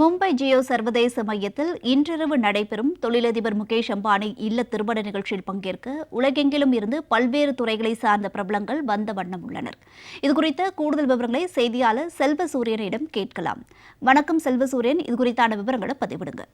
மும்பை ஜியோ சர்வதேச மையத்தில் இன்றிரவு நடைபெறும் தொழிலதிபர் முகேஷ் அம்பானி இல்ல திருமண நிகழ்ச்சியில் பங்கேற்க உலகெங்கிலும் இருந்து பல்வேறு துறைகளை சார்ந்த பிரபலங்கள் வந்த வண்ணம் உள்ளனர். இதுகுறித்த கூடுதல் விவரங்களை செய்தியாளர் செல்வசூரியனிடம் கேட்கலாம். வணக்கம் செல்வசூரியன் இது குறித்தான விவரங்களை பதிவிடுங்க.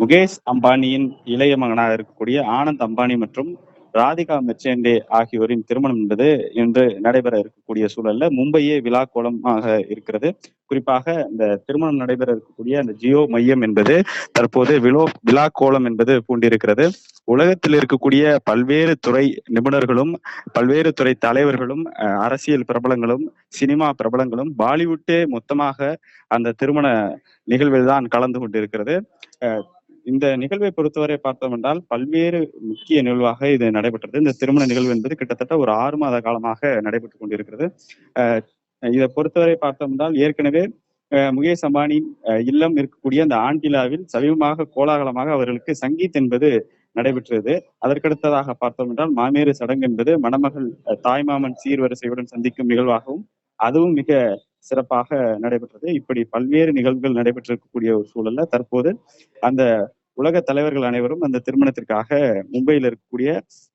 முகேஷ் அம்பானியின் இளைய மகனாக இருக்கக்கூடிய ஆனந்த் அம்பானி மற்றும் ராதிகா மெர்ச்சேண்டே ஆகியோரின் திருமணம் என்பது இன்று நடைபெற இருக்கக்கூடிய சூழல்ல மும்பையே விழா கோலமாக இருக்கிறது. குறிப்பாக இந்த திருமணம் நடைபெற இருக்கக்கூடிய அந்த ஜியோ மையம் என்பது தற்போது விழோ விழா கோலம் என்பது பூண்டிருக்கிறது. உலகத்தில் இருக்கக்கூடிய பல்வேறு துறை நிபுணர்களும் பல்வேறு துறை தலைவர்களும் அஹ், அரசியல் பிரபலங்களும் சினிமா பிரபலங்களும் பாலிவுட்டே மொத்தமாக அந்த திருமண நிகழ்வில் தான் கலந்து கொண்டிருக்கிறது. அஹ், இந்த நிகழ்வை பொறுத்தவரை பார்த்தோம் என்றால் பல்வேறு முக்கிய நிகழ்வாக இது நடைபெற்றது. இந்த திருமண நிகழ்வு என்பது கிட்டத்தட்ட ஒரு ஆறு மாத காலமாக நடைபெற்றுக் கொண்டிருக்கிறது. இதை பொறுத்தவரை பார்த்தோம் என்றால் ஏற்கனவே முகேஷ் அம்பானியின் இல்லம் இருக்கக்கூடிய அந்த ஆண்டிலாவில் சமீபமாக கோலாகலமாக அவர்களுக்கு சங்கீத் என்பது நடைபெற்றது. அதற்கடுத்ததாக பார்த்தோம் என்றால் மாமேறு சடங்கு என்பது மணமகள் தாய்மாமன் சீர்வரிசையுடன் சந்திக்கும் நிகழ்வாகவும் அதுவும் மிக சிறப்பாக நடைபெற்றது. இப்படி பல்வேறு நிகழ்வுகள் நடைபெற்றிருக்கக்கூடிய ஒரு சூழல்ல தற்போது அந்த உலக தலைவர்கள் அனைவரும் அந்த திருமணத்திற்காக மும்பையில் இருக்கக்கூடிய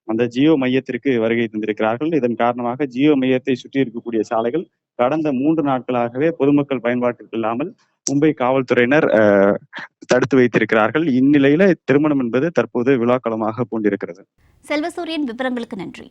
அந்த ஜியோ மையத்திற்கு வருகை தந்திருக்கிறார்கள். இதன் காரணமாக ஜியோ மையத்தை சுற்றி இருக்கக்கூடிய சாலைகள் கடந்த மூன்று நாட்களாகவே பொதுமக்கள் பயன்பாட்டிற்கு இல்லாமல் மும்பை காவல்துறையினர் அஹ், தடுத்து வைத்திருக்கிறார்கள். இந்நிலையில திருமணம் என்பது தற்போது விழாக்களமாக பூண்டிருக்கிறது. செல்வசூரியன் விவரங்களுக்கு நன்றி.